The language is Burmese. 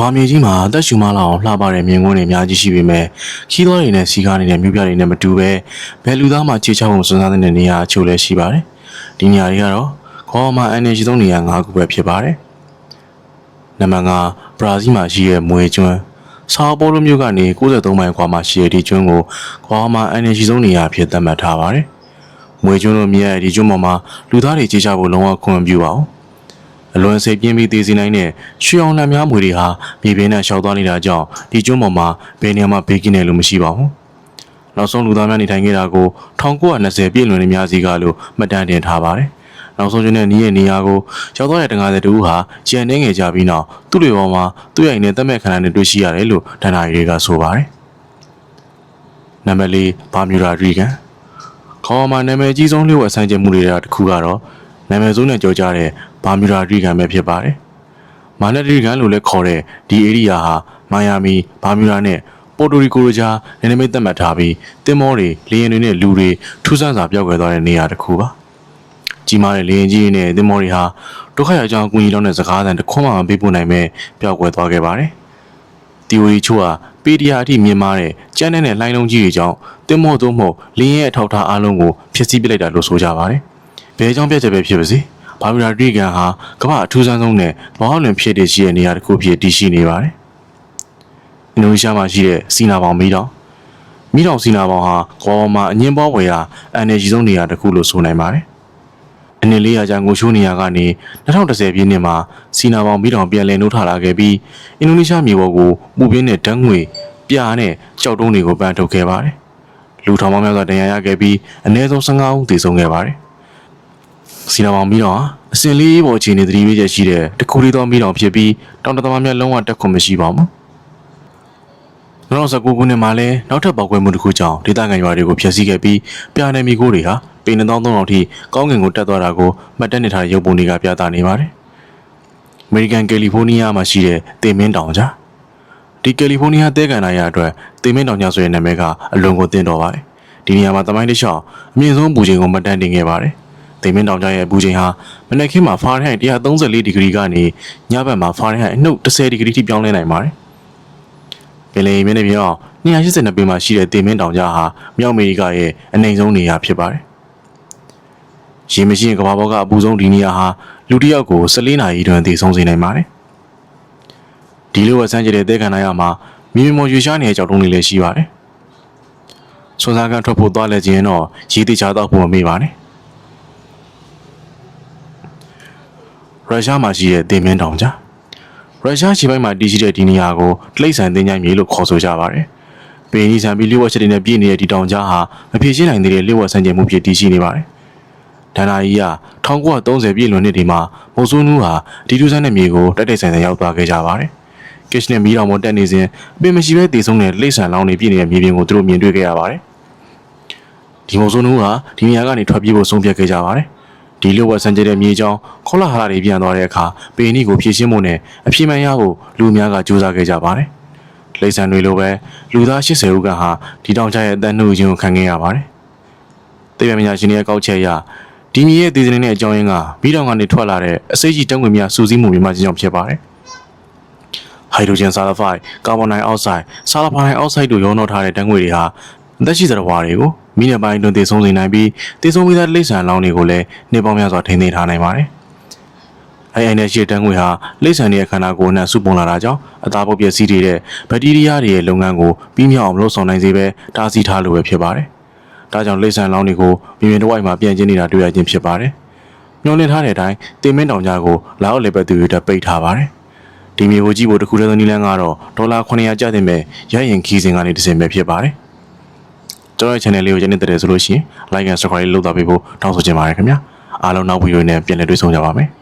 ခွာမြေကြီးမှာအသက်ရှူမလောက်အောင်လှပတဲ့မြင်ကွင်းတွေအများကြီးရှိပေမဲ့ခီးသွားတွေနဲ့စီကားတွေနဲ့မြို့ပြတွေနဲ့မတူပဲဘယ်လူသားမှခြေချောက်ဖို့စဉ်းစားတဲ့နေရာအချို့လည်းရှိပါတယ်။ဒီနေရာတွေကတော့ခေါ်မှာအန်နေရှိဆုံးနေရာ၅ခုပဲဖြစ်ပါတယ်။နံပါတ်5ဘရာဇီးမှာရှိတဲ့မွေကျွန်းဆော်ပိုလိုမြို့ကနေ63မိုင်ခွာမှာရှိတဲ့ဒီကျွန်းကိုခေါ်မှာအန်နေရှိဆုံးနေရာအဖြစ်သတ်မှတ်ထားပါတယ်။မွေကျွန်းလိုမြင်ရတဲ့ဒီကျွန်းပေါ်မှာလူသားတွေခြေချဖို့လုံးဝခွင့်မပြုပါဘူး။ အလွန်စိတ်ပြင်းပြီးတည်စီနိုင်တဲ့ရွှေအောင်လံများမွေတွေဟာမြေပြင်နဲ့ရှောက်သွားနေတာကြောင့်ဒီကျွန်းပေါ်မှာဘယ်နေရာမှာဘေးကင်းတယ်လို့မရှိပါဘူး။နောက်ဆုံးလူသားများနေထိုင်ခဲ့တာကို1920ပြည့်လွန်နေများစီကလို့မှတ်တမ်းတင်ထားပါတယ်။နောက်ဆုံးကျွန်းတဲ့နီးရဲ့နေရာကိုရောက်သွားတဲ့တံငါးတဲ့တူဟာကြံနေငယ်ကြပြီးနောက်သူ့လေပေါ်မှာသူ့ရိုင်နဲ့တက်မဲ့ခန္ဓာနဲ့တွေ့ရှိရတယ်လို့ဒဏ္ဍာရီတွေကဆိုပါတယ်။နံပါတ်၄ဘာမြူရာရီကန်ခေါ်မှာနာမည်ကြီးဆုံးလျှို့ဝှက်ဆိုင်ကျမှုတွေကတစ်ခုကတော့နာမည်ဆိုးနဲ့ကြောကြားတဲ့ ဘာမြူရာရီကန်ပဲဖြစ်ပါတယ်။မာနက်ရီကန်လို့လည်းခေါ်တဲ့ဒီဧရိယာဟာမိုင်ယာမီဘာမြူရာနဲ့ပိုတိုရီကိုတို့ကြားနယ်နိမိတ်သတ်မှတ်ထားပြီးတင်မောတွေလေယာဉ်တွေနဲ့လူတွေထူးဆန်းစွာပြောက်ကွယ်သွားတဲ့နေရာတစ်ခုပါ။ကြီးမားတဲ့လေရင်ကြီးတွေနဲ့တင်မောတွေဟာဒုက္ခရောက်ကြောင်းအကူအညီတောင်းတဲ့စကားသံတစ်ခွန်းမှမပေးပို့နိုင်မဲ့ပျောက်ကွယ်သွားခဲ့ပါတယ်။တီဝီချို့ဟာပေဒီယာအထိမြင်မာတဲ့ကျန်းတဲ့နဲ့လှိုင်းလုံးကြီးတွေကြောင့်တင်မောသို့မဟုတ်လင်းရဲ့အထောက်ထားအားလုံးကိုဖျက်ဆီးပစ်လိုက်တာလို့ဆိုကြပါတယ်။ဘယ်ကြောင့်ပြက်ချက်ပဲဖြစ်ပါစေ။ ဘာဗီရာရီကန်ဟာကမ္ဘာအထူးဆန်းဆုံးနဲ့ဘောင်းလွင်ဖြစ်တဲ့ရှိတဲ့နေရာတစ်ခုဖြစ်တည်ရှိနေပါတယ်။အင်ဒိုနီးရှားမှာရှိတဲ့စီနာပေါင်မီးတောင်မီးတောင်စီနာပေါင်ဟာကမ္ဘာပေါ်မှာအငင်းပေါ်ဝယ်ရာအန်နယ်ဂျီဆုံးနေရာတစ်ခုလို့ဆိုနိုင်ပါတယ်။အနေလေးရာကြာငိုချိုးနေရာကနေ2010ပြည့်နှစ်မှာစီနာပေါင်မီးတောင်ပြန်လည်နှုတ်ထလာခဲ့ပြီးအင်ဒိုနီးရှားမြေပေါ်ကိုပူပြင်းတဲ့ဓာတ်ငွေပြာနဲ့ကြောက်တုံးတွေကိုပန်းထုတ်ခဲ့ပါတယ်။လူထောင်ပေါင်းများစွာဒဏ်ရာရခဲ့ပြီးအနည်းဆုံး15ဦးသေဆုံးခဲ့ပါတယ်။ စီနာမောင်မီးတောင်ဟာအစင်လေးပေါ်အခြေအနေသတိပေးချက်ရှိတဲ့တခုလေးသောမီးတောင်ဖြစ်ပြီးတောင်တသမားများလုံးဝတက်ခွင့်မရှိပါဘူး။2019ခုနှစ်မှာလည်းနောက်ထပ်ပေါက်ကွဲမှုတစ်ခုကြောင့်ဒေသခံရွာတွေကိုဖျက်ဆီးခဲ့ပြီးပြာနယ်မီကိုတွေဟာပေ1300ထိကောင်းကင်ကိုတက်သွားတာကိုမှတ်တမ်းနေထားတဲ့ရုပ်ပုံတွေကပြသနေပါတယ်။ American California မှာရှိတဲ့တေမင်းတောင်ကြားဒီကယ်လီဖိုးနီးယားတဲကန်နာရအတွက်တေမင်းတောင်ကြားဆိုတဲ့နာမည်ကအလွန်ကိုသင့်တော်ပါတယ်။ဒီနေရာမှာတမိုင်းတစ်လျှောက်အမြင့်ဆုံးပူချိန်ကိုမှတ်တမ်းတင်ခဲ့ပါတယ်။ တေမင်းတောင်ကြားရဲ့ပူချိန်ဟာမနက်ခင်းမှာဖာရင်ဟိုက်134ဒီဂရီကနေညဘက်မှာဖာရင်ဟိုက်အနှုတ်10ဒီဂရီထိပြောင်းလဲနိုင်ပါတယ်။ပင်လယ်ရေမျက်နှာပြင်အောင်282ပေမှာရှိတဲ့တေမင်းတောင်ကြားဟာမြောက်အမေရိကရဲ့အနိုင်ဆုံးနေရာဖြစ်ပါတယ်။ရေမရှိရင်ကမ္ဘာပေါ်ကအပူဆုံးဒီနေရာဟာလူတစ်ယောက်ကို14နာရီတွင်တည်ဆုံးစေနိုင်ပါတယ်။ဒီလိုဝက်ဆန်းကျတဲ့တဲခန္ဓာရမှာမြေမြမော်ရွေရှားနေတဲ့ကြောက်တုံးတွေလည်းရှိပါတယ်။ဆွမ်းစားကန်ထွက်ဖို့သွားလဲခြင်းတော့ရေးတိချာတော့ဖို့မမေ့ပါနဲ့။ ရုရှားမှာရှိတဲ့တင်မင်းတောင်ကြားရုရှားခြေပိုင်းမှာတည်ရှိတဲ့ဒီနေရာကိုတိရစ္ဆာန်တင်ကြိုင်မြေလို့ခေါ်ဆိုကြပါတယ်။ပင်ကြီးဆန်ပြီးလျှို့ဝှက်ချက်တွေနဲ့ပြည့်နေတဲ့ဒီတောင်ကြားဟာမဖြေရှင်းနိုင်သေးတဲ့လျှို့ဝှက်ဆန်းကျင်မှုဖြစ်တည်ရှိနေပါတယ်။ဒဏ္ဍာရီက1930ပြည့်လွန်နှစ်ဒီမှာမိုးဆိုးနူးဟာဒီတူဆန်းတဲ့မြေကိုတိုက်တိုက်ဆိုင်ဆိုင်ရောက်သွားခဲ့ကြပါတယ်။ကစ်နဲ့မီးတောင်ပေါ်တက်နေစဉ်အပင်မရှိဘဲတည်ဆုံးတဲ့လိမ့်ဆန်လောင်းတွေပြည့်နေတဲ့မြေပြင်ကိုသူတို့မြင်တွေ့ခဲ့ရပါတယ်။ဒီမိုဆိုနူးဟာဒီနေရာကနေထွက်ပြေးဖို့ဆုံးဖြတ်ခဲ့ကြပါတယ်။ ဒီလိုဝက်ဆန်ကျတဲ့မြေကြောင်းခေါလာဟာလာတွေပြန်သွားတဲ့အခါပေနီကိုဖြည့်ရှင်းဖို့နဲ့အပြည့်မှန်ရဖို့လူအများကကြိုးစားခဲ့ကြပါတယ်။လိမ့်ဆန်တွေလိုပဲလူသား80ဦးကဟာဒီတောင်ချရဲ့အသက်နှုတ်ခြင်းကိုခံခဲ့ရပါတယ်။တေးရမညာရှင်ရဲ့ကောက်ချက်အရဒီမြေရဲ့တည်စနေတဲ့အကြောင်းရင်းကမီးတောင်ကနေထွက်လာတဲ့အစိတ်ကြီးတန်းငွေများစူးစီးမှုမြင်မှခြင်းကြောင့်ဖြစ်ပါတယ်။ဟိုက်ဒရိုဂျင်ဆာလဖိုက်ကာဗွန်ဒိုင်အောက်ဆိုက်ဆာလဖာဒိုင်အောက်ဆိုက်တို့ရောနှောထားတဲ့ဓာတ်ငွေတွေဟာ အသက်ရှိသတ္တဝါတွေကိုမိနစ်ပိုင်းတွင်တည်ဆုံးစေနိုင်ပြီးတည်ဆုံးပြီးသားလိမ့်ဆန်လောင်းတွေကိုလည်းနေပေါင်းများစွာထိန်းသိမ်းထားနိုင်ပါတယ်။အဲအိုင်နဲ့ရှိတဲ့ဓာတ်ငွေဟာလိမ့်ဆန်ရဲ့ခန္ဓာကိုယ်နဲ့စုပုံလာတာကြောင့်အသားပုတ်ပျက်စီးတဲ့ဘက်တီးရီးယားတွေရဲ့လုပ်ငန်းကိုပြီးမြောက်အောင်လုပ်ဆောင်နိုင်စေပဲတားဆီးထားလိုပဲဖြစ်ပါတယ်။ဒါကြောင့်လိမ့်ဆန်လောင်းတွေကိုမြင်မြင်တစ်ဝိုက်မှာပြန်ကျင်းနေတာတွေ့ရခြင်းဖြစ်ပါတယ်။ညှော်လင့်ထားတဲ့အတိုင်းတင်မင်းတောင်ကြားကိုလာအောက်လေဘက်သူတွေတက်ပိတ်ထားပါတယ်။ဒီမျိုးကိုကြည့်ဖို့တစ်ခုတည်းသောနည်းလမ်းကတော့ဒေါ်လာ900ကျတဲ့မဲ့ရရင်ခီးစဉ်ကနေတစ်စင်ပဲဖြစ်ပါတယ်။ ကျွန်တော်ရဲ့ channel လေးကိုယနေ့တည်းဆိုလို့ရှိရင် like and subscribe လုပ်တာပေးဖို့တောင်းဆိုချင်ပါတယ်ခင်ဗျာ။အားလုံးနောက်ဗီဒီယိုနဲ့ပြန်လည်တွေ့ဆုံကြပါမယ်။